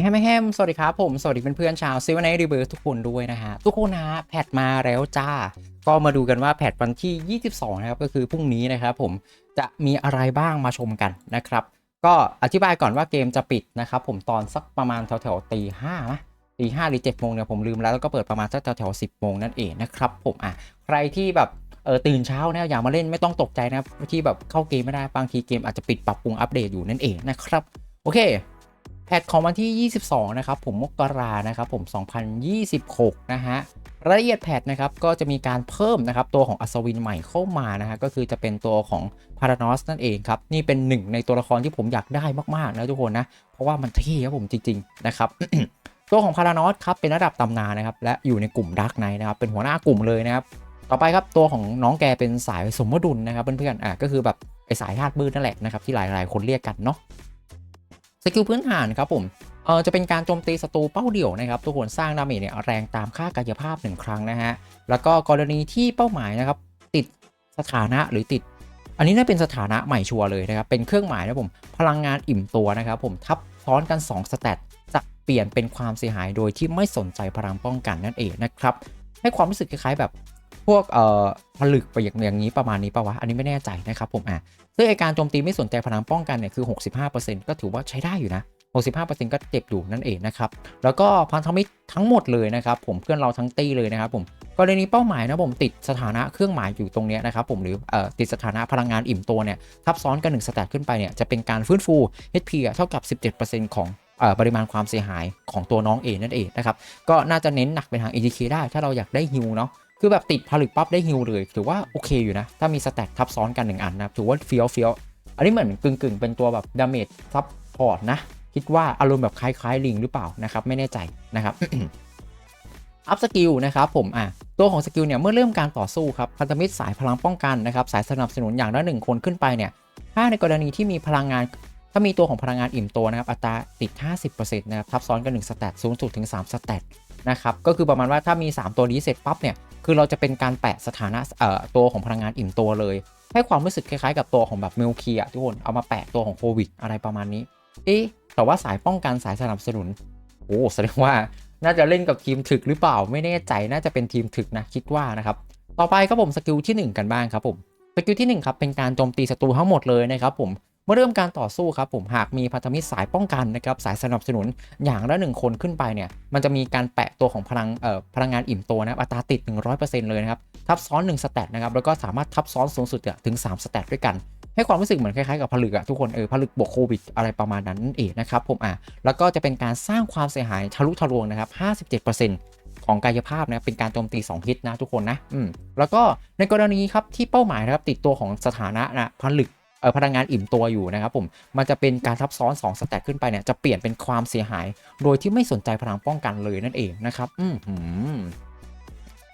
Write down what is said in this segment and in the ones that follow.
แฮมแฮมสวัสดีครับ ผมสวัสดีเพื่อนๆชาวซิวไนรีเบิร์ทุกคนด้วยนะฮะทุกคนนะแพทมาแล้วจ้า ก็มาดูกันว่าแพทวันที่ 22 นะครับ ก็คือพรุ่งนี้นะครับผมจะมีอะไรบ้างมาชมกันนะครับ ก็อธิบายก่อนว่าเกมจะปิดนะครับผมตอนสักประมาณแถวๆตีห้าไหมตีห้าหรือ7จ็ดโมงเนี่ยผมลืมแล้วแล้วก็เปิดประมาณสักแถวๆสิบโมงนั่นเองนะครับผมอะใครที่แบบเออตื่นเช้าเนี่ยอยากมาเล่นไม่ต้องตกใจนะที่แบบเข้าเกมไม่ได้บางทีเกมอาจจะปิดปรับปรุงอัปเดตอยู่นั่นเองนะครับโอเค แพทของวันที่ 22 นะครับผมมกรานะครับผม 2026 นะฮะรายละเอียดแพทนะครับก็จะมีการเพิ่มนะครับตัวของอัศวินใหม่เข้ามานะฮะก็คือจะเป็นตัวของพารานอสนั่นเองครับ นี่เป็นหนึ่งในตัวละครที่ผมอยากได้มากๆนะทุกคนนะ เพราะว่ามันเท่ครับผมจริง ๆ นะครับตัวของพารานอสครับเป็นระดับตำนานนะครับและอยู่ในกลุ่มดักไนนะครับเป็นหัวหน้ากลุ่มเลยนะครับต่อไปครับตัวของน้องแกเป็นสายสมดุลนะครับเพื่อนๆอะก็คือแบบไอสายธาตุมืดนั่นแหละนะครับที่หลายๆ คนเรียกกันเนาะ กิลพื้นฐานครับผมเออจะเป็นการโจมตีศัตรูเป้าเดี่ยวนะครับทุกคนสร้างดาเมจเนี่ยแรงตามค่ากายภาพ 1 ครั้งนะฮะแล้วก็กรณีที่เป้าหมายนะครับติดสถานะหรือติด อันนี้น่าเป็นสถานะใหม่ชัวร์เลยนะครับเป็นเครื่องหมายนะผมพลังงานอิ่มตัวนะครับผมทับซ้อนกัน2สเตตจะเปลี่ยนเป็นความเสียหายโดยที่ไม่สนใจพลังป้องกันนั่นเองนะครับให้ความรู้สึกคล้ายๆแบบ พวกเอ่อผลึกไปอย่างอย่างนี้ประมาณนี้ปะวะ อันนี้ไม่แน่ใจนะครับผมอะซึ่งไอการโจมตีไม่สนใจพลังป้องกันเนี่ยคือ 65%ก็ถือว่าใช้ได้อยู่นะ 65%ก็เจ็บอยู่นั่นเองนะครับ แล้วก็พันธมิตรทั้งหมดเลยนะครับผมเพื่อนเราทั้งตีเลยนะครับผมกรณีเป้าหมายนะผมติดสถานะเครื่องหมายอยู่ตรงนี้นะครับผมหรืออติดสถานะพลังงานอิ่มตัวเนี่ยทับซ้อนกัน1สแตทขึ้นไปเนี่ยจะเป็นการฟื้นฟู HP เท่ากับ 17%ของเอ่อปริมาณความเสียหายของตัวน้องเองนั่นเองนะครับก็น่าจะเน้นหนักไปทาง ATK ได้ถ้าเราอยากได้ฮิวเนาะ คือแบบติดผลึกปั๊บได้ฮิวเลยถือว่าโอเคอยู่นะ ถ้ามีสแต็กทับซ้อนกันหนึ่งอันนะครับถือว่าเฟี้ยวเฟี้ยวอันนี้เหมือนกึ่งกึ่งๆ เป็นตัวแบบดาเมจซับพอร์ตนะ คิดว่าอารมณ์แบบคล้ายๆลิงหรือเปล่านะครับ ไม่แน่ใจนะครับอัพสกิลนะครับผมอะตัวของสกิลเนี่ยเมื่อเริ่มการต่อสู้ครับพันธมิตรสายพลังป้องกันนะครับสายสนับสนุนอย่างละหนึ่งคนขึ้นไปเนี่ยถ้าในกรณีที่มีพลังงาน ถ้ามีตัวของพลังงานอิ่มตัวนะครับอัตราติด 50%นะครับทับซ้อนกัน1สแตทสูงสุดถึง3สแตทนะครับก็คือประมาณว่าถ้ามี 3 ตัวนี้เสร็จปั๊บเนี่ย คือเราจะเป็นการแปะสถานะเอ่อตัวของพลังงานอิ่มตัวเลย ให้ความรู้สึกคล้ายๆกับตัวของแบบเมลเคียทุกคนเอามาแปะตัวของโควิดอะไรประมาณนี้เอ๊ะแต่ว่าสายป้องกันสายสนับสนุนโอ้แสดงว่าน่าจะเล่นกับทีมถึกหรือเปล่าไม่แน่ใจน่าจะเป็นทีมถึกนะคิดว่านะครับต่อไปครับผมสกิลที่ 1 กันบ้างครับผมสกิลที่1ครับเป็นการโจมตีศัตรูทั้งหมดเลยนะครับผม เมื่อเริ่มการต่อสู้ครับผมหากมีพันธมิตรสายป้องกันนะครับสายสนับสนุนอย่างละหนึ่งคนขึ้นไปเนี่ยมันจะมีการแปะตัวของพลังเอ่อพลังงานอิ่มตัวนะอัตราติด 100%เลยนะครับทับซ้อน 1 สแตทนะครับแล้วก็สามารถทับซ้อนสูงสุดถึง 3 สแตทด้วยกันให้ความรู้สึกเหมือนคล้ายๆกับผลึกอะทุกคนเออผลึกบวกโควิดอะไรประมาณนั้นเองนะครับผมอะแล้วก็จะเป็นการสร้างความเสียหายทะลุทะลวงนะครับ57%ของกายภาพนะเป็นการโจมตี 2 ฮิตนะทุกคนนะอืมแล้วก็ในกรณีครับที่เป้าหมายนะครับติดตัวของสถานะนะผลึก พลังงานอิ่มตัวอยู่นะครับผมมันจะเป็นการทับซ้อน2สแต็กขึ้นไปเนี่ยจะเปลี่ยนเป็นความเสียหาย โดยที่ไม่สนใจพลังป้องกันเลยนั่นเองนะครับอืม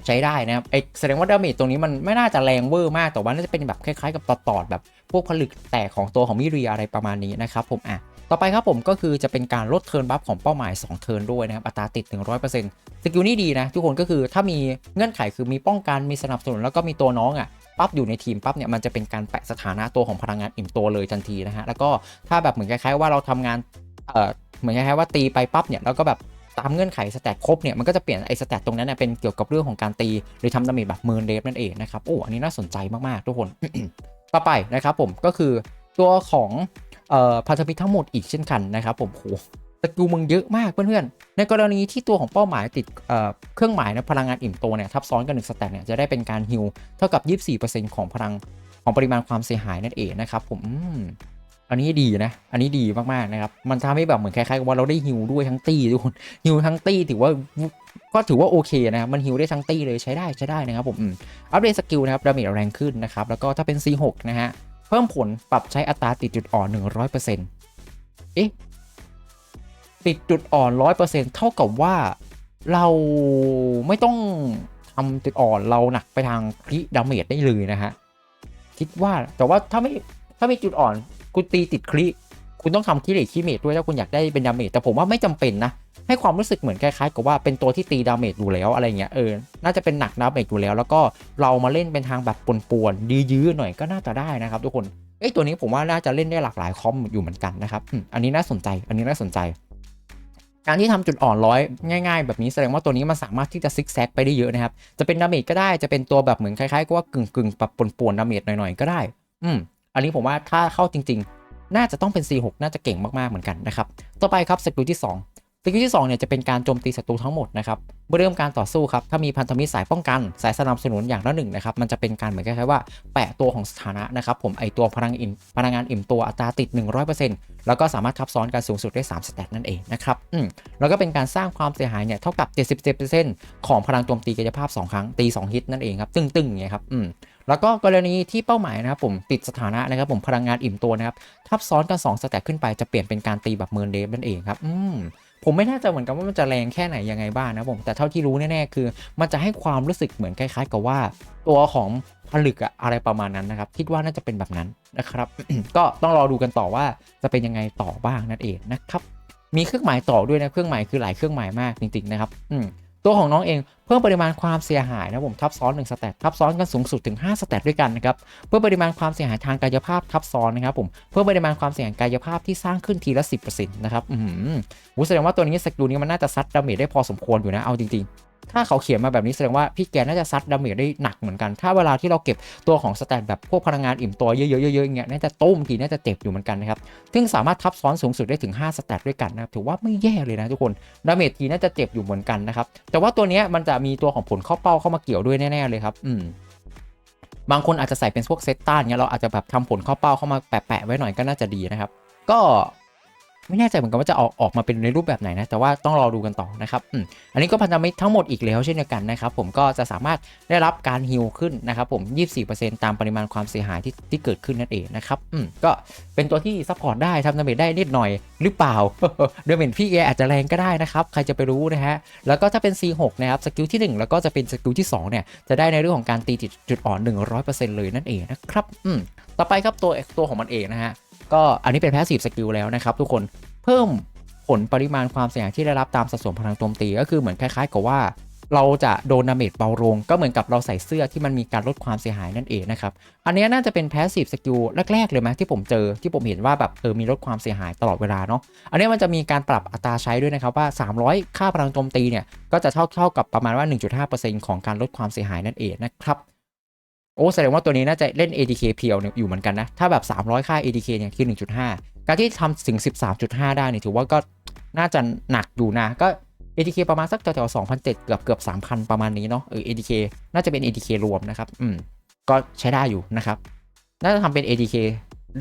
ใช้ได้นะครับไอแสดงว่าดาเมจตรงนี้มันไม่น่าจะแรงเวอร์มากแต่ว่าน่าจะเป็นแบบคล้ายๆ กับตอดตอดๆแบบพวกผลึกแตกของตัวของมิเรียอะไรประมาณนี้นะครับผมอะต่อไปครับผมก็คือจะเป็นการลดเทิร์นบัฟของเป้าหมาย 2 เทิร์นด้วยนะครับอัตราติด 100%สกิลนี้ดีนะ ทุกคนก็คือถ้ามีเงื่อนไขคือมีป้องกันมีสนับสนุนแล้วก็มีตัวน้องอะ ปั๊บอยู่ในทีมปั๊บเนี่ยมันจะเป็นการแปะสถานะตัวของพลังงานอิ่มตัวเลยทันทีนะฮะแล้วก็ถ้าแบบเหมือนคล้ายๆว่าเราทำงานเอ่อเหมือนคล้ายๆว่าตีไปปั๊บเนี่ยแล้วก็แบบตามเงื่อนไขสแตทครบเนี่ยมันก็จะเปลี่ยนไอ้สแตทตรงนั้นเนยเป็นเกี่ยวกับเรื่องของการตี หรือทำดาเมจแบบเมินเดฟนั่นเองนะครับโอ้อันนี้น่าสนใจมากๆทุกคนต่อไปนะครับผมก็คือตัวของเอ่อพันธมิตรทั้งหมดอีกเช่นกันนะครับผมโห สกิลมึงเยอะมากเพื่อนๆ ในกรณีที่ตัวของเป้าหมายติดเเครื่องหมายนะพลังงานอิ่มตัวเนี่ยทับซ้อนกันหนึ่งสแตทเนี่ยจะได้เป็นการฮิลเท่ากับ 24%ของพลังของปริมาณความเสียหายนั่นเองนะครับผมอันนี้ดีนะ อันนี้ดีมากๆนะครับ มันทำให้แบบเหมือนคล้ายๆกับว่าเราได้ฮิวด้วยทั้งตีทุกคนฮิวทั้งตีถือว่าก็ถือว่าโอเคนะครับ มันฮิวได้ทั้งตีเลยใช้ได้ใช้ได้นะครับผมอืมอัปเดตสกิลนะครับดาเมจแรงขึ้นนะครับ แล้วก็ถ้าเป็น C6 นะฮะ เพิ่มผลปรับใช้อัตราติดจุดอ่อน 100%เอ๊ะ ติดจุดอ่อน 100%เท่ากับว่าเราไม่ต้องทำจุดอ่อนเราหนักไปทางคริดาเมจได้เลยนะฮะ คิดว่าแต่ว่าถ้าไม่ถ้ามีจุดอ่อน คุณตีติดคลิคุณต้องทำคิเลตคิเมตด้วยถ้าคุณอยากได้เป็นดาเมจแต่ผมว่าไม่จำเป็นนะ ให้ความรู้สึกเหมือนคล้ายๆกับว่าเป็นตัวที่ตีดาเมจอยู่แล้วอะไรเงี้ยเออน่าจะเป็นหนักดาเมจอยู่แล้ว แล้วก็เรามาเล่นเป็นทางแบบป่วนๆยื้อๆหน่อยก็น่าจะได้นะครับ ทุกคนเอ้ตัวนี้ผมว่าน่าจะเล่นได้หลากหลายคอมอยู่เหมือนกันนะครับ อันนี้น่าสนใจ อันนี้น่าสนใจ การที่ทำจุดอ่อนร้อยง่ายๆ แบบนี้แสดงว่าตัวนี้มันสามารถที่จะซิกแซกไปได้เยอะนะครับ จะเป็นดาเมจก็ได้จะเป็นตัวแบบเหมือนคล้ายๆกับว่ากึ่งๆแบบป่วนๆดาเมจหน่อยๆก็ได้ อืมอันนี้ผมว่าถ้าเข้าจริง ๆ น่าจะต้องเป็น C6 น่าจะเก่งมากๆเหมือนกันนะครับ ต่อไปครับสกิลที่ 2 สกิลที่2เนี่ยจะเป็นการโจมตีศัตรูทั้งหมดนะครับเมื่อเริ่มการต่อสู้ครับถ้ามีพันธมิตรสายป้องกัน สายสนับสนุนอย่างละหนึ่งนะครับมันจะเป็นการเหมือนคล้ายๆว่าแปะตัวของสถานะนะครับผมไอตัวพลังอิ่มพลังงานอิ่มตัวอัตราติด 100%แล้วก็สามารถทับซ้อนกันสูงสุดได้3สเตตนั่นเองนะครับอืมแล้วก็เป็นการสร้างความเสียหายเนี่ยเท่ากับ 77%ของพลังโจมตีกายภาพ 2 ครั้งตี 2 ฮิตนั่นเองครับตึงๆไงครับอืมแล้วก็กรณีที่เป้าหมายนะครับผมติดสถานะนะครับผมพลังงานอิ่มตัวนะครับทับซ้อนกัน2สเตตขึ้นไปจะเปลี่ยนเป็นการตีแบบเมินเดฟนั่นเองครับอืม ผมไม่แน่ใจเหมือนกันว่ามันจะแรงแค่ไหนยังไงบ้างนะผม แต่เท่าที่รู้แน่ๆคือ มันจะให้ความรู้สึกเหมือนคล้ายๆ กับว่า ตัวของผลึกอะอะไรประมาณนั้นนะครับ คิดว่าน่าจะเป็นแบบนั้นนะครับ ก็ต้องรอดูกันต่อว่าจะเป็นยังไงต่อบ้างนั่นเองนะครับ มีเครื่องหมายต่อด้วยนะเครื่องหมายคือหลายเครื่องหมายมากจริงๆนะครับ อืม ตัวของน้องเองเพิ่มปริมาณความเสียหายนะผมทับซ้อน1สเตตทับซ้อนกันสูงสุดถึง5สเตตด้วยกันนะครับเพิ่มปริมาณความเสียหายทางกายภาพทับซ้อนนะครับผมเพิ่มปริมาณความเสียหายกายภาพที่สร้างขึ้นทีละ10%นะครับอืมแสดงว่าตัวนี้สกิลนี้มันน่าจะซัดดาเมจได้พอสมควรอยู่นะเอาจริงๆ ถ้าเขาเขียนมาแบบนี้แสดงว่าพี่แกน่าจะซัดดาเมจได้หนักเหมือนกัน ถ้าเวลาที่เราเก็บตัวของสแตทแบบพวกพลังงานอิ่มตัวเยอะๆๆๆอย่างเงี้ยน่าจะต้มทีน่าจะเจ็บอยู่เหมือนกันนะครับ ซึ่งสามารถทับซ้อนสูงสุดได้ถึง 5 สแตทด้วยกันนะครับถือว่าไม่แย่เลยนะทุกคน ดาเมจทีน่าจะเจ็บอยู่เหมือนกันนะครับ แต่ว่าตัวเนี้ยมันจะมีตัวของผลเข้าเป้าเข้ามาเกี่ยวด้วยแน่ๆเลยครับ อืมบางคนอาจจะใส่เป็นพวกเซตต้านเงี้ยเราอาจจะแบบทำผลเข้าเป้าเข้ามาแปะๆไว้หน่อยก็น่าจะดีนะครับ ก็ ไม่แน่ใจเหมือนกันว่าจะออกออกมาเป็นในรูปแบบไหนนะ แต่ว่าต้องรอดูกันต่อนะครับอืมอันนี้ก็พันธมิตรทั้งหมดอีกแล้วเช่นเดียวกันนะครับ ผมก็จะสามารถได้รับการฮิลขึ้นนะครับ ผม 24%ตามปริมาณความเสียหายที่ที่เกิดขึ้นนั่นเองนะครับอืมก็เป็นตัวที่ซัพพอร์ตได้ทำดาเมจได้นิดหน่อยหรือเปล่าเดาเมจพี่แกอาจจะแรงก็ได้นะครับใครจะไปรู้นะฮะแล้วก็ถ้าเป็น C6 นะครับสกิลที่ 1 แล้วก็จะเป็นสกิลที่2เนี่ยจะได้ในเรื่องของการตีจุดจุดอ่อน 100%เลยนั่นเองนะครับอืมต่อไปครับตัวตัวของมันเองนะฮะ ก็อันนี้เป็นแพสซีฟสกิลแล้วนะครับทุกคนเพิ่มผลปริมาณความเสี่ยงที่ได้รับตามสัดส่วนพลังโจมตีก็คือเหมือนคล้าย ๆ กับว่า เราจะโดนดาเมจเบาลงก็เหมือนกับเราใส่เสื้อที่มันมีการลดความเสียหายนั่นเองนะครับ อันนี้น่าจะเป็นแพสซีฟสกิลแรก ๆ เลยไหมที่ผมเจอที่ผมเห็นว่าแบบเออมีลดความเสียหายตลอดเวลาเนาะอันนี้มันจะมีการปรับอัตราใช้ด้วยนะครับว่า 300 ค่าพลังโจมตีเนี่ยก็จะเท่าเท่ากับประมาณว่า 1.5%ของการลดความเสียหายนั่นเองนะครับ โอ้แสดงว่าตัวนี้น่าจะเล่น ADK เพียวอยู่เหมือนกันนะ ถ้าแบบ 300 ค่า ADK เนี่ยคือ 1.5 การที่ทำถึง 13.5 ได้เนี่ยถือว่าก็น่าจะหนักอยู่นะ ก็ ADK ประมาณสักแถวๆ2,007เกือบเกือบ3,000 ประมาณนี้เนาะเออ ADK น่าจะเป็น ADK รวมนะครับ อืม ก็ใช้ได้อยู่นะครับ น่าจะทำเป็น ADK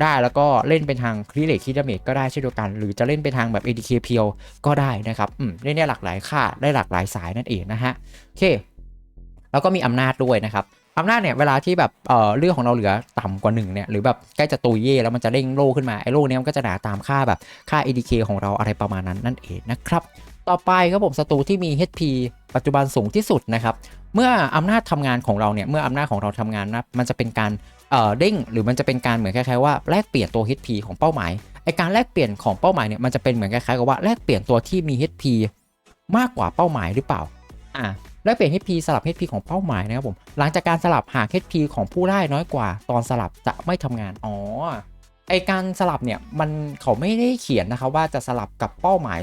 ได้แล้วก็เล่นเป็นทางคลิเลคิดเมจก็ได้เช่นเดียวกัน หรือจะเล่นเป็นทางแบบ ADK เพียวก็ได้นะครับอืมเล่นได้หลากหลายค่าได้หลากหลายสายนั่นเองนะฮะโอเค แล้วก็มีอำนาจด้วยนะครับ อำนาจเนี่ยเวลาที่แบบเอ่อเลือดของเราเหลือต่ำกว่า1เนี่ยหรือแบบใกล้จะตุยเย่แล้วมันจะเร่งโล่ขึ้นมาไอ้โล่เนี้ยมันก็จะหนาตามค่าแบบค่า ADK ของเราอะไรประมาณนั้นนั่นเองนะครับต่อไปครับผมศัตรูที่มี HP ปัจจุบันสูงที่สุดนะครับเมื่ออำนาจทำงานของเราเนี่ยเมื่ออำนาจของเราทำงานนะมันจะเป็นการเอ่อเด้งหรือมันจะเป็นการเหมือนคล้ายๆว่าแลกเปลี่ยนตัว HP ของเป้าหมายไอการแลกเปลี่ยนของเป้าหมายเนี่ยมันจะเป็นเหมือนคล้ายๆกับว่าแลกเปลี่ยนตัวที่มี HP มากกว่าเป้าหมายหรือเปล่าอ่า แลกเปลี่ยน HP สลับ HP ของเป้าหมายนะครับผมหลังจากการสลับหาก HP ของผู้ได้น้อยกว่า ตอนสลับจะไม่ทำงานอ๋อไอการสลับเนี่ยมันเขาไม่ได้เขียนนะครับว่าจะสลับกับเป้าหมาย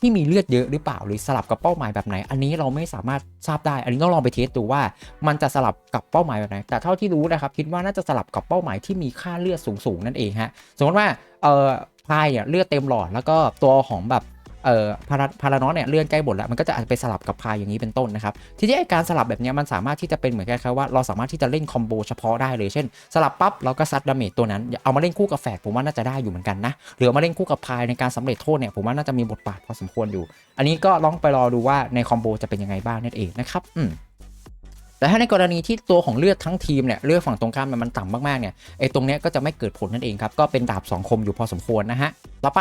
ที่มีเลือดเยอะหรือเปล่าหรือสลับกับเป้าหมายแบบไหน อันนี้เราไม่สามารถทราบได้ อันนี้ต้องลองไปเทสดูว่า มันจะสลับกับเป้าหมายแบบไหน แต่เท่าที่รู้นะครับ คิดว่าน่าจะสลับกับเป้าหมายที่มีค่าเลือดสูงๆนั่นเองฮะสมมติว่าเอ่อพายเนี่ยเลือดเต็มหลอดแล้วก็ตัวของแบบ เอ่อพาราพารานอสเนี่ยเลื่อนใกล้หมดแล้วมันก็จะอาจจะไปสลับกับพายอย่างนี้เป็นต้นนะครับทีนี้ไอการสลับแบบเนี้ยมันสามารถที่จะเป็นเหมือนกันครับว่าเราสามารถที่จะเล่นคอมโบเฉพาะได้เลยเช่น สลับปั๊บเราก็ซัดดาเมจตัวนั้นเอามาเล่นคู่กับแฝดผมว่าน่าจะได้อยู่เหมือนกันนะหรือมาเล่นคู่กับพายในการสำเร็จโทษเนี่ยผมว่าน่าจะมีบทบาทพอสมควรอยู่ อันนี้ก็ลองไปรอดูว่าในคอมโบจะเป็นยังไงบ้างนั่นเองนะครับอืมแต่ถ้าในกรณีที่ตัวของเลือดทั้งทีมเนี่ยเลือดฝั่งตรงข้ามมันต่ำมากๆเนี่ยไอ้ตรงเนี้ยก็จะไม่เกิดผลนั่นเองครับก็เป็นดาบสองคมอยู่พอสมควรนะฮะต่อไป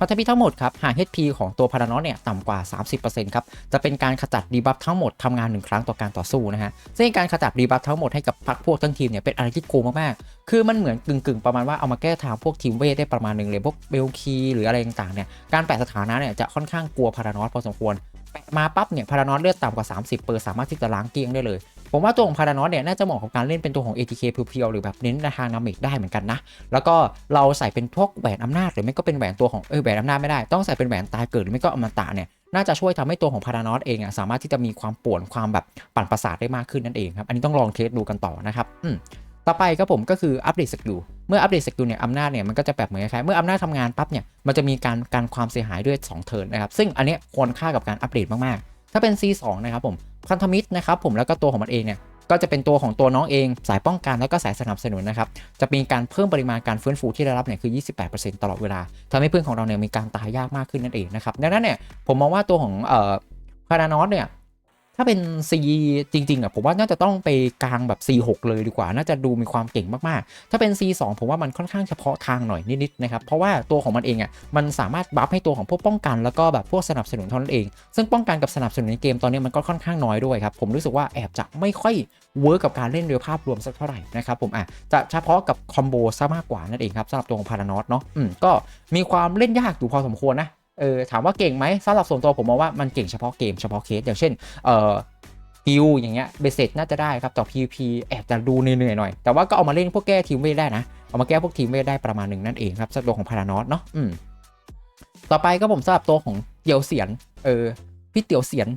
พันธมิตรทั้งหมดครับหาก HP ของตัวพารานอสเนี่ยต่ำกว่า 30%ครับจะเป็นการขจัดดีบัฟทั้งหมดทำงานหนึ่งครั้งต่อการต่อสู้นะฮะซึ่งการขจัดดีบัฟทั้งหมดให้กับพรรคพวกทั้งทีมเนี่ยเป็นอะไรที่โกงมากๆ คือมันเหมือนกึ่งๆ ประมาณว่าเอามาแก้ทางพวกทีมเวทได้ประมาณหนึ่งเลยพวกเบลคีหรืออะไรต่างๆเนี่ยการแปะสถานะเนี่ยจะค่อนข้างกลัวพารานอสพอสมควรแปะมาปั๊บเนี่ยพารานอสเลือดต่ำกว่า 30 เปอร์สามารถที่จะล้างเกลี้ยงได้เลย ผมว่าตัวของพารานอสเนี่ยน่าจะเหมาะกับการเล่นเป็นตัวของ ATK เพียวๆหรือแบบเน้นราคานามิกได้เหมือนกันนะ แล้วก็เราใส่เป็นพวกแหวนอำนาจหรือไม่ก็เป็นแหวนตัวของเออแหวนอำนาจไม่ได้ ต้องใส่เป็นแหวนตายเกิดหรือไม่ก็อมตะเนี่ยน่าจะช่วยทำให้ตัวของพารานอสเองอะสามารถที่จะมีความป่วนความแบบปั่นประสาทได้มากขึ้นนั่นเองครับ อันนี้ต้องลองเทสดูกันต่อนะครับอืมต่อไปครับผมก็คืออัปเดตสกิลเมื่ออัปเดตสกิลเนี่ยอำนาจเนี่ยมันก็จะแบบเหมือนคล้ายเมื่ออำนาจทำงานปั๊บเนี่ยมันจะมีการการความเสียหายด้วย2เทิร์นนะครับซึ่งอันนี้ควรค่ากับการอัปเดตมากๆ ถ้าเป็น C2 นะครับผม พันธมิตรนะครับผมแล้วก็ตัวของมันเองเนี่ยก็จะเป็นตัวของตัวน้องเองสายป้องกันแล้วก็สายสนับสนุนนะครับจะมีการเพิ่มปริมาณการฟื้นฟูที่ได้รับเนี่ยคือ 28%ตลอดเวลาทำให้เพื่อนของเราเนี่ยมีการตายยากมากขึ้นนั่นเองนะครับดังนั้นเนี่ยผมมองว่าตัวของเอ่อพารานอสเนี่ย ถ้าเป็น C จริงๆอะผมว่าน่าจะต้องไปกลางแบบ C6 เลยดีกว่า น่าจะดูมีความเก่งมากๆ ถ้าเป็น C2 ผมว่ามันค่อนข้างเฉพาะทางหน่อยนิดๆนะครับ เพราะว่าตัวของมันเองอะมันสามารถบัฟให้ตัวของพวกป้องกันแล้วก็แบบพวกสนับสนุนเท่านั้นเอง ซึ่งป้องกันกับสนับสนุนในเกมตอนนี้มันก็ค่อนข้างน้อยด้วยครับ ผมรู้สึกว่าแอบจะไม่ค่อยเวิร์กกับการเล่นโดยภาพรวมสักเท่าไหร่นะครับผมอะจะเฉพาะกับคอมโบซะมากกว่านั่นเองครับสำหรับตัวของพารานอสเนาะอืมก็มีความเล่นยากอยู่พอสมควรนะ เออถามว่าเก่งไหมสำหรับส่วนตัวผมมองว่ามันเก่งเฉพาะเกมเฉพาะเคสอย่างเช่นเอ่อกิลอย่างเงี้ยเบสเซ็ตน่าจะได้ครับต่อ PVP แอบจะดูเหนื่อยๆหน่อย แต่ว่าก็เอามาเล่นพวกแก้ทีมเวทได้นะ เอามาแก้พวกทีมเวทได้ประมาณหนึ่งนั่นเองครับสำหรับตัวของพารานอสเนาะอืมต่อไปก็ผมสำหรับตัวของเตียวเสียนเออพี่เตียวเสียน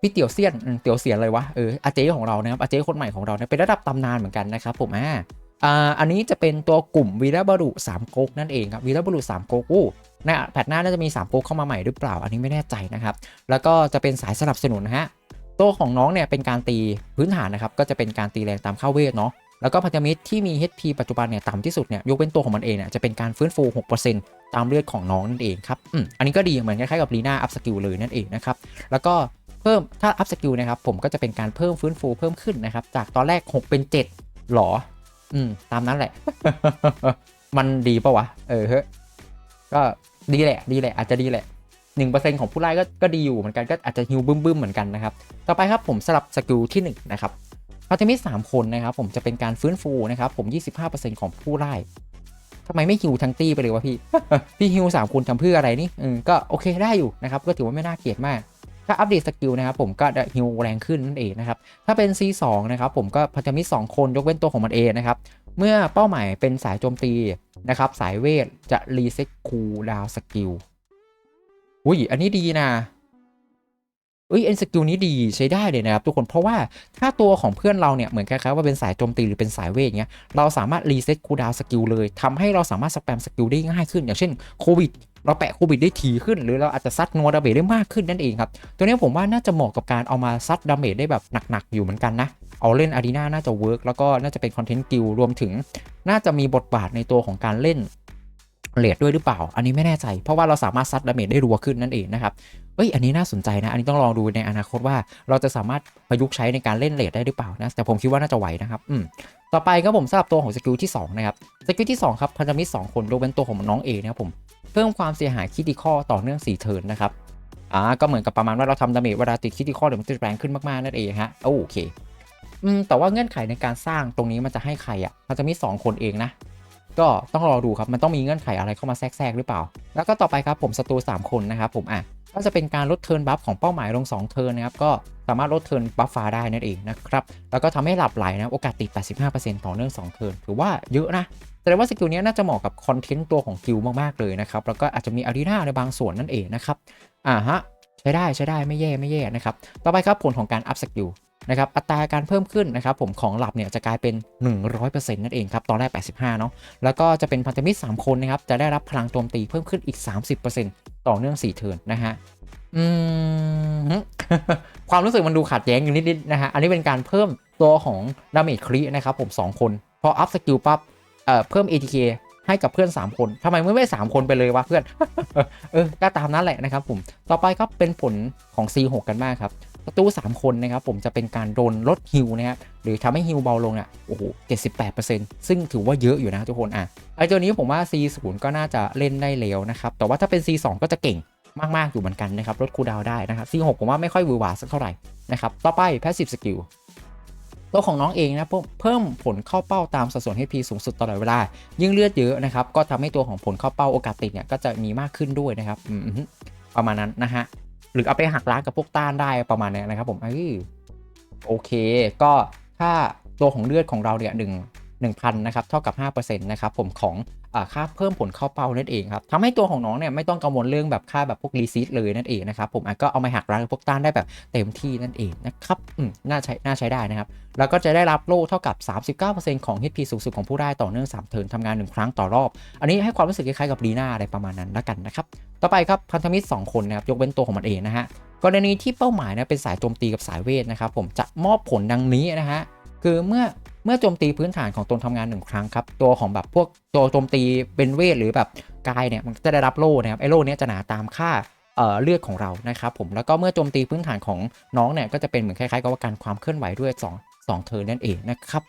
พี่เตียวเซียนเตียวเสียนเลยวะเอออาเจของเรานะครับอาเจคนใหม่ของเราเนี่ยเป็นระดับตำนานเหมือนกันนะครับผมอ่า อ่าอันนี้จะเป็นตัวกลุ่มวีรบุรุษสามก๊กนั่นเองครับวีรบุรุษสามก๊กอู้นแพทหน้าน่าจะมี3ก๊กเข้ามาใหม่หรือเปล่า อันนี้ไม่แน่ใจนะครับ แล้วก็จะเป็นสายสนับสนุนนะฮะตัวของน้องเนี่ยเป็นการตีพื้นฐานนะครับก็จะเป็นการตีแรงตามเข้าเวทเนาะแล้วก็พันธมิตรที่มี HP ปัจจุบันเนี่ยต่ำที่สุดเนี่ยยกเป็นตัวของมันเองเนี่ยจะเป็นการฟื้นฟู 6%ตามเลือดของน้องนั่นเองครับอืมอันนี้ก็ดีเหมือนคล้ายๆกับลีน่าอัพสกิลเลยนั่นเองนะครับแล้วก็เพิ่มถ้าอัพสกิลนะครับผมก็จะเป็นการเพิ่มฟื้นฟูเพิ่มขึ้นนะครับจากตอนแรก 6 เป็น 7หรอ อืม ตามนั้นแหละ มันดีปะวะ เออเฮ้ก็ดีแหละ ดีแหละ อาจจะดีแหละ1%ของผู้ไล่ก็ก็ดีอยู่เหมือนกันก็อาจจะฮิวบึ้มๆเหมือนกันนะครับ ต่อไปครับผมสลับสกิลที่1นะครับพันธมิตร3คนนะครับ ผมจะเป็นการฟื้นฟูนะครับผม25%ของผู้ไล่ทำไมไม่ฮิวทั้งตี้ไปเลยวะพี่ พี่ฮิว3คนทำเพื่ออะไรนี่อืมก็โอเคได้อยู่นะครับ ก็ถือว่าไม่น่าเกลียดมาก ถ้าอัปเดตสกิลนะครับผมก็จะฮิวแรงขึ้นนั่นเองนะครับ ถ้าเป็น C2 นะครับผมก็พันธมิตร2คนยกเว้นตัวของมันเองนะครับ เมื่อเป้าหมายเป็นสายโจมตีนะครับสายเวทจะรีเซ็ตคูลดาวสกิลอุ้ยอันนี้ดีนะเอ้ยเอ็นสกิลนี้ดีใช้ได้เลยนะครับทุกคนเพราะว่าถ้าตัวของเพื่อนเราเนี่ยเหมือนคล้ายๆว่าเป็นสายโจมตีหรือเป็นสายเวทเงี้ยเราสามารถรีเซ็ตคูลดาวสกิลเลยทำให้เราสามารถสแปมสกิลได้ง่ายขึ้น อย่างเช่นโควิด เราแปะโควิดได้ถี่ขึ้น หรือเราอาจจะซัดนัวดาเมจได้มากขึ้นนั่นเองครับ ตัวนี้ผมว่าน่าจะเหมาะกับการเอามาซัดดาเมจได้แบบหนักๆอยู่เหมือนกันนะ เอาเล่นอารีนาน่าจะเวิร์กแล้วก็น่าจะเป็นคอนเทนต์กิลรวมถึง น่าจะมีบทบาทในตัวของการเล่นเลดด้วยหรือเปล่า อันนี้ไม่แน่ใจ เพราะว่าเราสามารถซัดดาเมจได้รัวขึ้นนั่นเองนะครับ เอ้ย อันนี้น่าสนใจนะ อันนี้ต้องลองดูในอนาคตว่าเราจะสามารถประยุกต์ใช้ในการเล่นเลดได้หรือเปล่านะ แต่ผมคิดว่าน่าจะไหวนะครับ อืม ต่อไปก็ผมสำหรับตัวของสกิลที่2นะครับ สกิลที่2ครับพันธมิตร2คนยกเว้นตัวของน้องเอนะครับผม เพิ่มความเสียหายคิติคอต่อเนื่อง4เทิร์นนะครับอ่าก็เหมือนกับประมาณว่าเราทำดาเมจเวลาติดคิติคอเดี๋ยวมันจะแรงขึ้นมากๆนั่นเองฮะโอเคอืมแต่ว่าเงื่อนไขในการสร้างตรงนี้มันจะให้ใครอะมันจะมี 2 คนเองนะ ก็ต้องรอดูครับมันต้องมีเงื่อนไขอะไรเข้ามาแทรกๆหรือเปล่า แล้วก็ต่อไปครับผมศัตรู3คนนะครับผมอะก็จะเป็นการลดเทิร์นบัฟของเป้าหมายลง 2 เทิร์นนะครับก็สามารถลดเทิร์นบัฟฟ้าได้นั่นเองนะครับแล้วก็ทำให้หลับไหลนะโอกาสติด 85%ต่อเนื่อง2เทิร์นถือว่าเยอะนะ แสดงว่าสกิลนี้น่าจะเหมาะกับคอนเทนต์ตัวของกิลมากๆเลยนะครับ แล้วก็อาจจะมีอารีนาในบางส่วนนั่นเองนะครับ อ่าฮะ ใช้ได้ใช้ได้ไม่แย่ไม่แย่นะครับ ต่อไปครับผลของการอัพสกิลนะครับอัตราการเพิ่มขึ้นนะครับผมของหลับเนี่ยจะกลายเป็น 100%นั่นเองครับตอนแรก 85 เนาะแล้วก็จะเป็นพันธมิตร 3 คนนะครับจะได้รับพลังโจมตีเพิ่มขึ้นอีก 30%ต่อเนื่อง 4 เทิร์นนะฮะอืมความรู้สึกมันดูขัดแย้งอยู่นิดๆนะฮะอันนี้เป็นการเพิ่มตัวของดาเมจครีนะครับผม 2 คน พออัพสกิลปั๊บ เอ่อเพิ่ม ATK ให้กับเพื่อน 3 คนทำไมไม่ไม่ 3 คนไปเลยวะเพื่อน เออก็ตามนั้นแหละนะครับผม ต่อไปครับเป็นผลของ C6 กันมากครับประตู 3 คนนะครับผมจะเป็นการโดนลดฮิวนะครับหรือทำให้ฮิวเบาลงอะโอ้โห78%ซึ่งถือว่าเยอะอยู่นะทุกคนอะไอตัวนี้ผมว่า C0 ก็น่าจะเล่นได้เร็วนะครับ แต่ว่าถ้าเป็น C2 ก็จะเก่งมาก ๆ อยู่เหมือนกันนะครับลดคูดาวได้นะครับ C6 ผมว่าไม่ค่อยวือหวาสักเท่าไหร่นะครับ ต่อไป Passive Skill ตัวของน้องเองนะเพิ่มผลเข้าเป้าตามสัดส่วน HP สูงสุดตลอดเวลา ยิ่งเลือดเยอะนะครับก็ทำให้ตัวของผลเข้าเป้าโอกาสติดเนี่ยก็จะมีมากขึ้นด้วยนะครับประมาณนั้นนะฮะหรือเอาไปหักล้างกับพวกต้านได้ประมาณนี้นะครับผมอโอเค ก็ถ้าตัวของเลือดของเราเนี่ยหนึ่งหนึ่งพันนะครับเท่ากับ5%นะครับผมของ ค่าเพิ่มผลเข้าเป้านั่นเองครับทำให้ตัวของน้องเนี่ยไม่ต้องกังวลเรื่องแบบค่าแบบพวกรีซีดเลยนั่นเองนะครับผมก็เอามาหักล้างพวกต้านได้แบบเต็มที่นั่นเองนะครับอืมน่าใช้น่าใช้ได้นะครับ แล้วก็จะได้รับโล่เท่ากับ 39%ของ HP สูงสุดของผู้ได้ต่อเนื่อง 3 เทิร์นทำงาน 1 ครั้งต่อรอบ อันนี้ให้ความรู้สึกคล้ายๆกับลีน่าอะไรประมาณนั้นแล้วกันนะครับต่อไปครับพันธมิตร 2 คนนะครับยกเว้นตัวของมันเองนะฮะกรณีที่เป้าหมายนะเป็นสายโจมตีกับสายเวทนะครับผมจะมอบผลดังนี้นะฮะ คือเมื่อเมื่อโจมตีพื้นฐานของตนทำงานหนึ่งครั้งครับ ตัวของแบบพวกตัวโจมตีเป็นเวทหรือแบบกายเนี่ยมันจะได้รับโล่นะครับไอโล่เนี้ยจะหนาตามค่าเเลือดของเรานะครับผมแล้วก็เมื่อโจมตีพื้นฐานของน้องเนี่ยก็จะเป็นเหมือนคล้ายๆกับว่าการความเคลื่อนไหวด้วย2 2เทิร์นนั่นเองนะครับ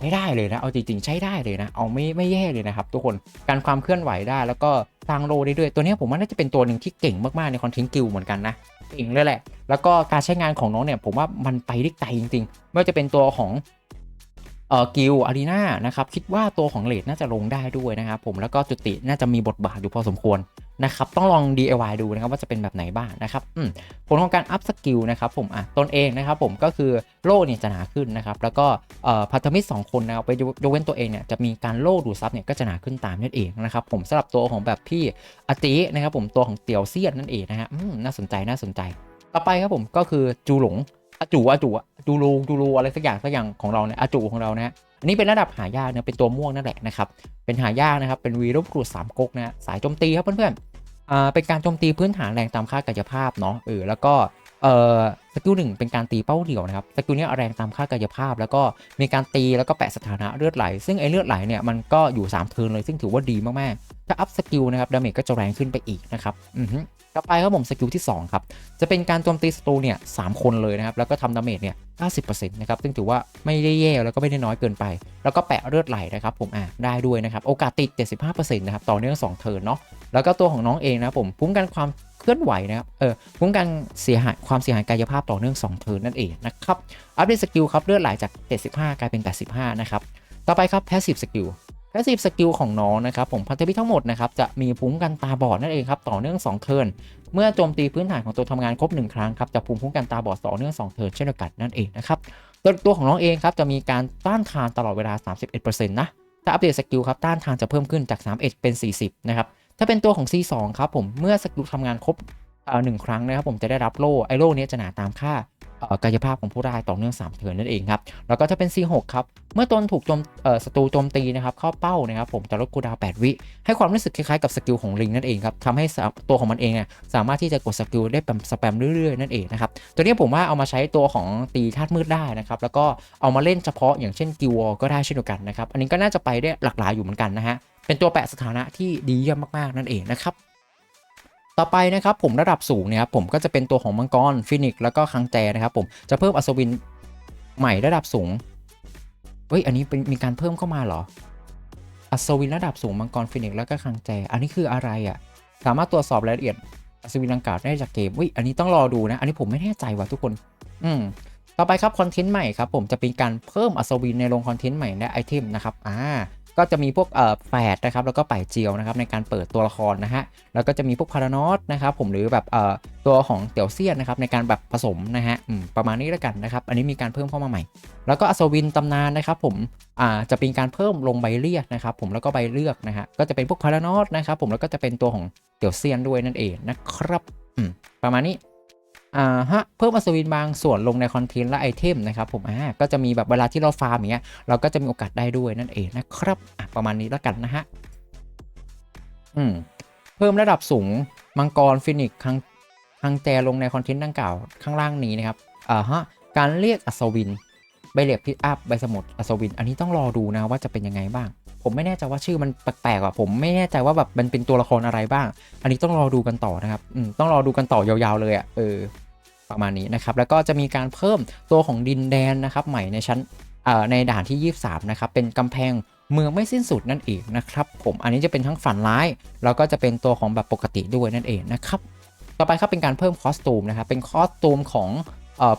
ไม่ได้เลยนะเอาจริงๆใช้ได้เลยนะเอาไม่ไม่แย่เลยนะครับ ทุกคนการความเคลื่อนไหวได้ แล้วก็สร้างโลได้ด้วยตัวนี้ผมว่าน่าจะเป็นตัวหนึ่งที่เก่งมากๆในคอนเทนต์กิลเหมือนกันนะเก่งเลยแหละ แล้วก็การใช้งานของน้องเนี่ยผมว่ามันไปได้ไกลจริงๆ ไม่ว่าจะเป็นตัวของเอ่อกิลอารีนานะครับคิดว่าตัวของเลดน่าจะลงได้ด้วยนะครับผมแล้วก็จุติน่าจะมีบทบาทอยู่พอสมควรนะครับต้องลอง DIY ดูนะครับว่าจะเป็นแบบไหนบ้างนะครับผลของการอัพสกิลนะครับผมอะตนเองนะครับผมก็คือโล่เนี่ยจะหนาขึ้นนะครับแล้วก็พันธมิตรสองคนนะครับไปยกเว้นตัวเองเนี่ยจะมีการโล่ดูดซับเนี่ยก็จะหนาขึ้นตามนั่นเองนะครับผมสำหรับตัวของแบบพี่อตินะครับผมตัวของเตียวเซียนนั่นเองนะฮะน่าสนใจน่าสนใจ ต่อไปครับผมก็คือจูหลงอาจูอาจูจูรูจูรูอะไรสักอย่างสักอย่างของเราเนี่ยอาจูของเรานะฮะอันนี้เป็นระดับหายากเนี่ยเป็นตัวม่วงนั่นแหละนะครับเป็นหายากนะครับเป็นวีรบกรูดสามก๊กนะสายโจมตีครับเพื่อนๆอ่าเป็นการโจมตีพื้นฐานแรงตามค่ากายภาพเนาะเออแล้วก็เอ่อสกิลหนึ่งเป็นการตีเป้าเดี่ยวนะครับสกิลนี้แรงตามค่ากายภาพ แล้วก็มีการตีแล้วก็แปะสถานะเลือดไหล ซึ่งไอ้เลือดไหลเนี่ยมันก็อยู่3เทิร์นเลยซึ่งถือว่าดีมากๆถ้าอัพสกิลนะครับดาเมจก็จะแรงขึ้นไปอีกนะครับอือฮึ ต่อไปครับผมสกิลที่ 2 ครับ จะเป็นการโจมตีศัตรูเนี่ยสามคนเลยนะครับ แล้วก็ทำดาเมจเนี่ย90%นะครับ ซึ่งถือว่าไม่ได้แย่แล้วก็ไม่ได้น้อยเกินไป แล้วก็แปะเลือดไหลนะครับผมอะได้ด้วยนะครับ โอกาสติด 75%นะครับ ต่อเนื่อง2เทิร์นเนาะ แล้วก็ตัวของน้องเองนะผมคุ้มกันความเคลื่อนไหวนะครับ เออคุ้มกันเสียหายความเสียหายกายภาพต่อเนื่อง2เทิร์นนั่นเองนะครับ อัปเดตสกิลครับเลือดไหลจาก 75 กลายเป็น 85 นะครับ ต่อไปครับ passive skill แพสซีฟสกิลของน้องนะครับผมพันธมิตรทั้งหมดนะครับจะมีภูมิคุ้มกันตาบอดนั่นเองครับต่อเนื่อง 2 เทิร์นเมื่อโจมตีพื้นฐานของตัวทำงานครบ 1 ครั้งครับจะภูมิคุ้มกันตาบอดต่อเนื่อง2เทิร์นเช่นเดียวกันนั่นเองนะครับตัวตัวของน้องเองครับจะมีการต้านทานตลอดเวลา 31%นะถ้าอัปเดตสกิลครับต้านทานจะเพิ่มขึ้นจาก 31 เป็น 40 นะครับถ้าเป็นตัวของ C2 ครับผมเมื่อสกิลทำงานครบเอ่อหนึ่งครั้งนะครับผมจะได้รับโล่ไอโล่นี้จะหนาตามค่า กายภาพของผู้ได้ต่อเนื่อง3เทิร์นนั่นเองครับ แล้วก็ถ้าเป็น C6 ครับ เมื่อตนถูกโจมศัตรูโจมตีนะครับเข้าเป้านะครับผมจะลดคูดาว 8 วิ ให้ความรู้สึกคล้ายๆกับสกิลของลิงนั่นเองครับทำให้ตัวของมันเองเนี่ยสามารถที่จะกดสกิลได้แบบสแปมเรื่อยๆนั่นเองนะครับ ตัวนี้ผมว่าเอามาใช้ตัวของตีธาตุมืดได้นะครับแล้วก็เอามาเล่นเฉพาะอย่างเช่นกิวอก็ได้เช่นเดียวกันนะครับอันนี้ก็น่าจะไปได้หลากหลายอยู่เหมือนกันนะฮะเป็นตัวแปะสถานะที่ดีเยี่ยมมากๆนั่นเองนะครับ ต่อไปนะครับผมระดับสูงเนี่ยครับผมก็จะเป็นตัวของมังกรฟินิกซ์แล้วก็คังแจนะครับผมจะเพิ่มอัศวินใหม่ระดับสูงเฮ้ยอันนี้เป็นมีการเพิ่มเข้ามาเหรออัศวินระดับสูงมังกรฟินิกซ์แล้วก็คังแจ อันนี้คืออะไรอะ่ะสามารถตรวจสอบรายละเอียดอัศวินดังกล่าวได้จากเกมอุ้ยอันนี้ต้องรอดูนะ อันนี้ผมไม่แน่ใจว่ะทุกคน อืมต่อไปครับคอนเทนต์ใหม่ครับผมจะเป็นการเพิ่มอัศวินในโรงคอนเทนต์ใหม่และไอเทมนะครับอ่า ก็จะมีพวกเอ่อแฝดนะครับแล้วก็ป่ายเจียวนะครับในการเปิดตัวละครนะฮะแล้วก็จะมีพวกพารานอสนะครับผมหรือแบบเอ่อตัวของเตี่ยวเซียนนะครับในการแบบผสมนะฮะประมาณนี้แล้วกันนะครับอันนี้มีการเพิ่มเข้ามาใหม่ แล้วก็อัศวินตำนานนะครับผมอ่าจะเป็นการเพิ่มลงใบเรียกนะครับผมแล้วก็ใบเลือกนะฮะก็จะเป็นพวกพารานอสนะครับผมแล้วก็จะเป็นตัวของเตี่ยวเซียนด้วยนั่นเองนะครับประมาณนี้ อ่าฮะเพิ่มอัศวินบางส่วนลงในคอนเทนต์และไอเทมนะครับผมอ่าก็จะมีแบบเวลาที่เราฟาร์มอย่างเงี้ยเราก็จะมีโอกาสได้ด้วยนั่นเองนะครับอะประมาณนี้แล้วกันนะฮะอืมเพิ่มระดับสูงมังกรฟินิกซ์คังคังแจลงในคอนเทนต์ดังกล่าวข้างล่างนี้นะครับอ่าฮะการเรียกอัศวินใบเหลียบพิทอัพใบสมุดอัศวิน อันนี้ต้องรอดูนะว่าจะเป็นยังไงบ้าง ผมไม่แน่ใจว่าชื่อมันแปลกๆอะผมไม่แน่ใจว่าแบบมันเป็นตัวละครอะไรบ้าง อันนี้ต้องรอดูกันต่อนะครับอืมต้องรอดูกันต่อยาวๆเลยอะเออประมาณนี้นะครับแล้วก็จะมีการเพิ่มตัวของดินแดนนะครับใหม่ในชั้นเอ่อในด่านที่ 23 นะครับ เป็นกำแพงเมืองไม่สิ้นสุดนั่นเองนะครับ ผมอันนี้จะเป็นทั้งฝันร้าย แล้วก็จะเป็นตัวของแบบปกติด้วยนั่นเองนะครับ ต่อไปครับเป็นการเพิ่มคอสตูมนะครับ เป็นคอสตูมของ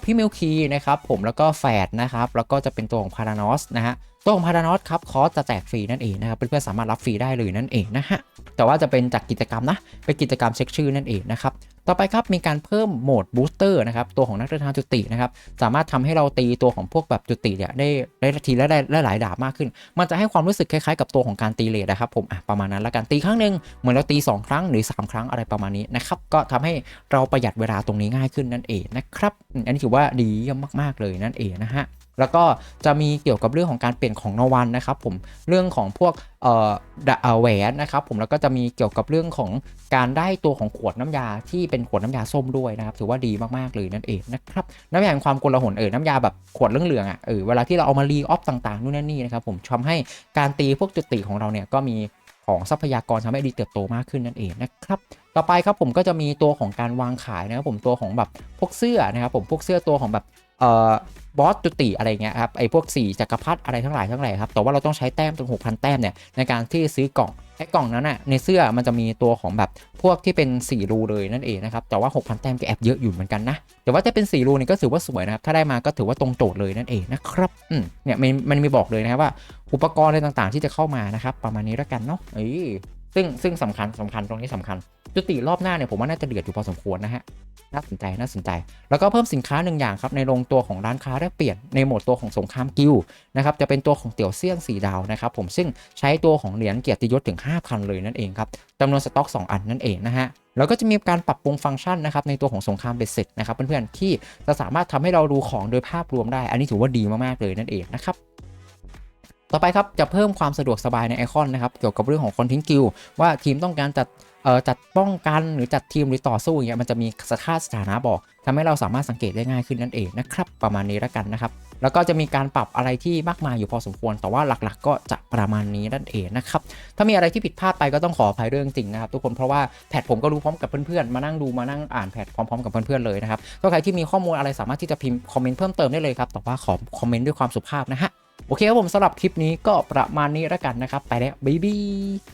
พี่มิลคีนะครับผมแล้วก็แฟดนะครับ แล้วก็จะเป็นตัวของพารานอสนะฮะตัวของพารา n อสครับคอร์สจะแจกฟรีนั่นเองนะครับเพื่อนๆสามารถรับฟรีได้เลยนั่นเองนะฮะแต่ว่าจะเป็นจากกิจกรรมนะเป็นกิจกรรมเช็คชื่อนั่นเองนะครับต่อไปครับมีการเพิ่มโหมดบูสเตอร์นะครับตัวของนักเดินทางจุตินะครับสามารถทำให้เราตีตัวของพวกแบบจุติเนี่ยได้ได้ทีและได้หลายดาบมากขึ้น มันจะให้ความรู้สึกคล้ายๆกับตัวของการตีเลทนะครับผมอะประมาณนั้นละกันตีครั้งหนึ่งเหมือนเราตี 2 ครั้งหรือ 3 ครั้งอะไรประมาณนี้นะครับก็ทำให้เราประหยัดเวลาตรงนี้ง่ายขึ้นนั่นเองนะครับอันนี้ถือว่าดีมากๆเลยนั่นเองนะฮะ แล้วก็จะมีเกี่ยวกับเรื่องของการเปลี่ยนของรางวัลนะครับผมเรื่องของพวกเอ่อแหวนนะครับผมแล้วก็จะมีเกี่ยวกับเรื่องของการได้ตัวของขวดน้ำยาที่เป็นขวดน้ำยาส้มด้วยนะครับ ถือว่าดีมากๆเลยนั่นเองนะครับน้ำยาแห่งความโกลาหลเออน้ำยาแบบขวดเหลืองๆอะเออเวลาที่เราเอามารีออฟต่างๆนู่นนั่นนี่นะครับผมทำให้การตีพวกจุติของเราเนี่ยก็มีของทรัพยากรทำให้ดีเติบโตมากขึ้นนั่นเองนะครับต่อไปครับผมก็จะมีตัวของการวางขายนะครับผมตัวของแบบพวกเสื้อนะครับผมพวกเสื้อตัวของแบบเอ่อ บอสจุติอะไรเงี้ยครับไอ้พวกสีจักรพรรดิอะไรทั้งหลายทั้งหลายครับแต่ว่าเราต้องใช้แต้มถึง6,000 แต้มเนี่ยในการที่ซื้อกล่องไอ้กล่องนั้นน่ะในเสื้อมันจะมีตัวของแบบพวกที่เป็น 4 รูเลยนั่นเองนะครับแต่ว่า 6,000 แต้มก็แอบเยอะอยู่เหมือนกันนะแต่ว่าจะเป็น 4 รูนี่ก็ถือว่าสวยนะครับถ้าได้มาก็ถือว่าตรงโจทย์เลยนั่นเองนะครับอืมเนี่ยมันมันมีบอกเลยนะครับว่าอุปกรณ์อะไรต่างๆ ที่จะเข้ามานะครับประมาณนี้แล้วกันเนาะเอ้ ซึ่งซึ่งสำคัญสำคัญตรงนี้สำคัญ จุติรอบหน้าเนี่ยผมว่าน่าจะเดือดอยู่พอสมควรนะฮะน่าสนใจน่าสนใจ แล้วก็เพิ่มสินค้าหนึ่งอย่างครับในโรงตัวของร้านค้าแลกเปลี่ยนในโหมดตัวของสงครามกิลนะครับจะเป็นตัวของเตี๋ยวเซี่ยนสีดาวนะครับผมซึ่งใช้ตัวของเหรียญเกียรติยศถึง 5,000 เลยนั่นเองครับจำนวนสต็อก 2 อันนั่นเองนะฮะแล้วก็จะมีการปรับปรุงฟังก์ชันนะครับในตัวของสงครามเบ็ดเสร็จนะครับเพื่อนๆที่จะสามารถทำให้เราดูของโดยภาพรวมได้ อันนี้ถือว่าดีมากๆเลยนั่นเองนะครับ ต่อไปครับจะเพิ่มความสะดวกสบายในไอคอนนะครับเกี่ยวกับเรื่องของคอนเทนต์กิลว่าทีมต้องการจัดเอ่อจัดป้องกันหรือจัดทีมหรือต่อสู้อย่างเงี้ยมันจะมีสถาสถานะบอกทำให้เราสามารถสังเกตได้ง่ายขึ้นนั่นเองนะครับประมาณนี้แล้วกันนะครับ แล้วก็จะมีการปรับอะไรที่มากมายอยู่พอสมควร แต่ว่าหลักๆ ก็จะประมาณนี้นั่นเองนะครับถ้ามีอะไรที่ผิดพลาดไปก็ต้องขออภัยเรื่องจริงนะครับทุกคนเพราะว่าแพทผมก็รู้พร้อมกับเพื่อนๆมานั่งดูมานั่งอ่านแพทพร้อมๆกับเพื่อนๆเลยนะครับถ้าใครที่มีข้อมูลอะไรสามารถที่จะพิมพ์คอมเมนต์เพิ่มเติมได้เลยครับแต่ว่าขอคอมเมนต์ด้วยความสุภาพนะฮะ โอเคครับผมสำหรับคลิปนี้ก็ประมาณนี้แล้วกันนะครับ ไปแล้วบ๊ายบาย